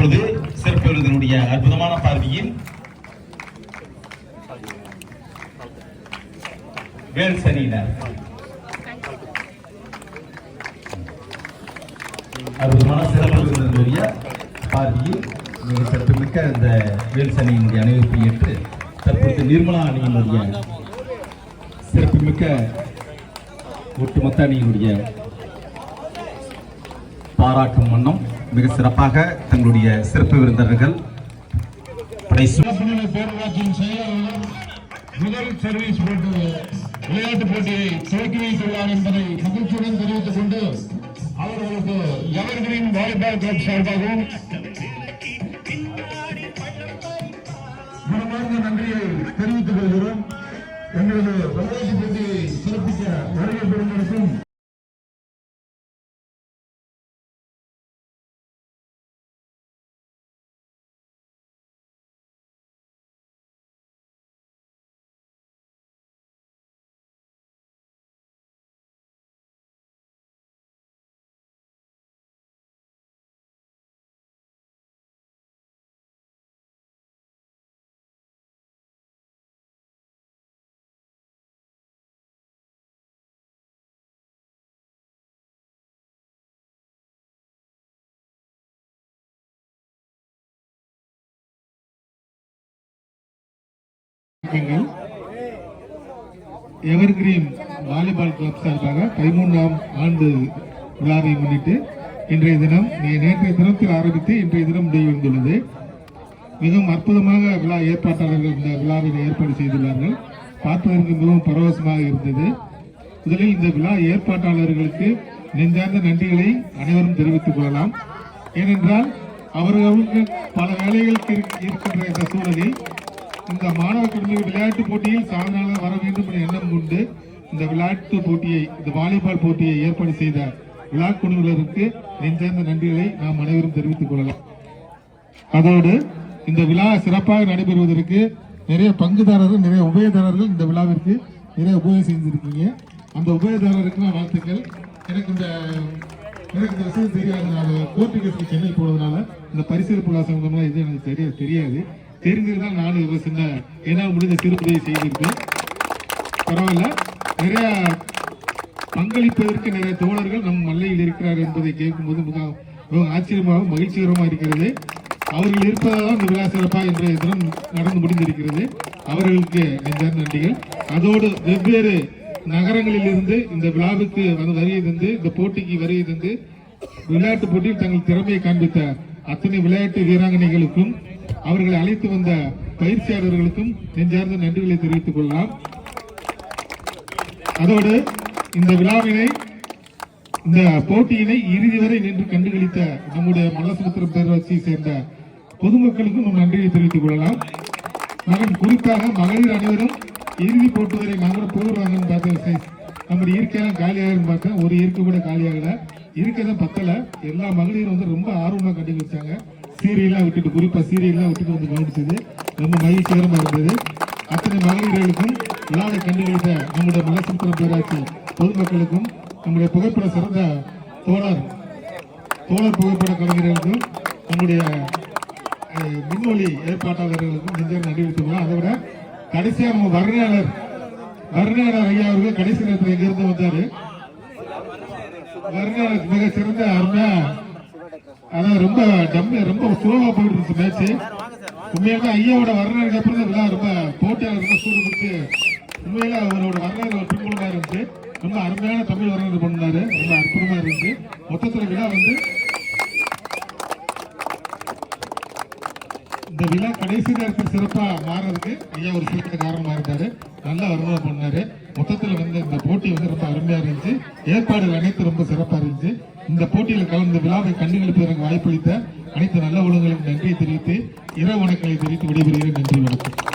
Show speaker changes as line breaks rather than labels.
இப்பொழுது சிறப்பு அற்புதமான பார்வையில் வேல் சனியினர். அற்புதமான சிறப்பு பார்வையில் மிக சிறப்புமிக்க இந்த வேல் சனியினுடைய ஏற்று தற்போது நிர்மலா அணியினுடைய சிறப்புமிக்க ஒட்டுமொத்த அணியினுடைய பாராட்டும் வண்ணம் மிக சிறப்பாக தங்களுடைய சிறப்பு விருந்தினர்கள்
பேரூராட்சியின் செயலாளர் முதல் சர்வீஸ் போட்டு விளையாட்டு போட்டியை துவக்கி வைத்துள்ளார் என்பதை மகிழ்ச்சியுடன் தெரிவித்துக் கொண்டு அவர்களுக்கு எவர்கிரீன் வாலிபால் கிளப் சார்பாகவும் மனமார்ந்த நன்றியை தெரிவித்துக் கொள்கிறோம். எங்களது விளையாட்டுப் போட்டியை சிறப்பிக்க வருகை பெறுவதற்கும் வணக்கங்கள் எவர்கிரீன் வாலிபால் கிளப் சார்பாக பதிமூன்றாம் ஆண்டு விழாவை முன்னிட்டு இன்றைய தினம் நேற்றைய தினத்தில் ஆரம்பித்து இன்றைய தினம் முடிவடைந்துள்ளது. மிகவும் அற்புதமாக விழா ஏற்பாட்டாளர்கள் இந்த விழாவினை ஏற்பாடு செய்துள்ளார்கள். பார்ப்பதற்கு மிகவும் பரவசமாக இருந்தது. முதலில் இந்த விழா ஏற்பாட்டாளர்களுக்கு நெஞ்சார்ந்த நன்றிகளை அனைவரும் தெரிவித்துக் கொள்ளலாம். ஏனென்றால் அவர்களுக்கு பல வேலைகளுக்கு இருக்கின்ற இந்த சூழலில் இந்த மாணவ கல்வி விளையாட்டு போட்டியில் சாதனையாளர் வர வேண்டும் என்ற எண்ணம் கொண்டு இந்த விளையாட்டு போட்டியை இந்த வாலிபால் போட்டியை ஏற்பாடு செய்த விழா குழுவினருக்கு நெஞ்சார்ந்த நன்றிகளை நாம் அனைவரும் தெரிவித்துக் கொள்ளலாம். அதோடு இந்த விழா சிறப்பாக நடைபெறுவதற்கு நிறைய பங்குதாரர்கள் நிறைய உபயதாரர்கள் இந்த விழாவிற்கு நிறைய உபயோகம் செஞ்சிருக்கீங்க. அந்த உபயதாரருக்கு நான் வாழ்த்துக்கள். எனக்கு இந்த எனக்கு இந்த விஷயம் தெரியாது. நான் கோர்ட்டு சென்னை போனதுனால இந்த பரிசீலிப்பு விழா சம்பந்தமா இது எனக்கு தெரிய தெரியாது. தெரிஞ்சிருந்தால் நானும் ஒரு சின்ன முடிந்த திருப்பதியை செய்திருப்பேன் செய்திருக்கேன் பரவாயில்ல. நிறைய பங்களிப்பதற்கு நிறைய தோழர்கள் நம் மல்லையில் இருக்கிறார் என்பதை கேட்கும்போது மிக மிகவும் ஆச்சரியமாக மகிழ்ச்சிகரமாக இருக்கிறது. அவர்கள் இருப்பதால் இந்த விழா சிறப்பாக இன்றைய தினம் நடந்து முடிந்திருக்கிறது. அவர்களுக்கு நெஞ்சார்ந்த நன்றிகள். அதோடு வெவ்வேறு நகரங்களில் இருந்து இந்த விழாவுக்கு வந்து வருகை தந்து இந்த போட்டிக்கு வருகை தந்து விளையாட்டு போட்டியில் தங்கள் திறமையை காண்பித்த அத்தனை விளையாட்டு வீராங்கனைகளுக்கும் அவர்களை அழைத்து வந்த பயிற்சியாளர்களுக்கும் நெஞ்சார்ந்த நன்றிகளை தெரிவித்துக் கொள்ளலாம். அதோடு இந்த விழாவினை இந்த போட்டியினை இறுதி வரை நின்று கண்டுகளித்த நம்முடைய மல்லசமுத்திரம் பேரரசியை சேர்ந்த பொதுமக்களுக்கும் நம் நன்றியை தெரிவித்துக் கொள்ளலாம். மகன் குறிப்பாக மகளிர் அனைவரும் இறுதி போட்டு வரை நாங்களும் போடுறாங்கன்னு பார்த்தேன் நம்முடைய இயற்கையெல்லாம் காலியாகும் பார்த்தேன். ஒரு இயற்கை கூட காலியாகல. இருக்கதான் பத்தல. எல்லா மகளிரும் வந்து ரொம்ப ஆர்வமா கண்டு சீரியலாக சீரியல்லாம் விட்டுட்டு குறிப்பா சீரியல்லாம் விட்டுட்டு வந்து கவனிச்சது. ரொம்ப மகிழ்ச்சிகரமா இருந்தது. அத்தனை மகளிர்களுக்கும் விழாவை கண்டுகளித்த நம்முடைய மலசமுத்திரம் பேராட்சி பொதுமக்களுக்கும் நம்முடைய புகைப்பட சிறந்த தோழர் தோழர் புகைப்பட கலைஞர்களுக்கும் நம்முடைய அஹ், ஏற்பாட்டாளர்களுக்கும் நெஞ்சார் நன்றி வைத்துக்கலாம் அதை விட கடைசியா நம்ம வர்ணையாளர் வர்ணையாளர் ஐயா அவர்கள் கடைசி நேரத்தில் எங்கிருந்து வந்தாரு. வர்ணையாளர் மிக சிறந்த அருமையா அதான் ரொம்ப டம்மி ரொம்ப ஸ்லோவா போயிட்டு இருந்துச்சு மேட்ச் உண்மையாக ஐயாவோட வர்றதுக்கு அப்புறம் தான் விழா ரொம்ப போட்டியாளர் ரொம்ப சூடு பிடிச்சு உண்மையில அவரோட வர்ணனை பின்புலமா இருந்துச்சு. ரொம்ப அருமையான தமிழ் வர்ணனை பண்ணாரு. ரொம்ப அற்புதமா இருந்துச்சு. மொத்தத்துல விழா வந்து இந்த விழா கடைசி நேரத்தில் சிறப்பாக மாறதுக்கு ஐயா ஒரு சிறந்த காரணமாக இருந்தார். நல்லா வருமானம் பண்ணார். மொத்தத்தில் வந்து இந்த போட்டி வந்து ரொம்ப அருமையாக இருந்துச்சு. ஏற்பாடுகள் அனைத்து ரொம்ப சிறப்பாக இருந்துச்சு. இந்த போட்டியில் கலந்து விழாவை கண்டுகளிப்பதற்கு வாய்ப்பளித்த அனைத்து நல்ல உலகங்களுக்கு நன்றியை தெரிவித்து இரவு வணக்கங்களை தெரிவித்து விடைபெறுகிறேன். நன்றி வணக்கம்.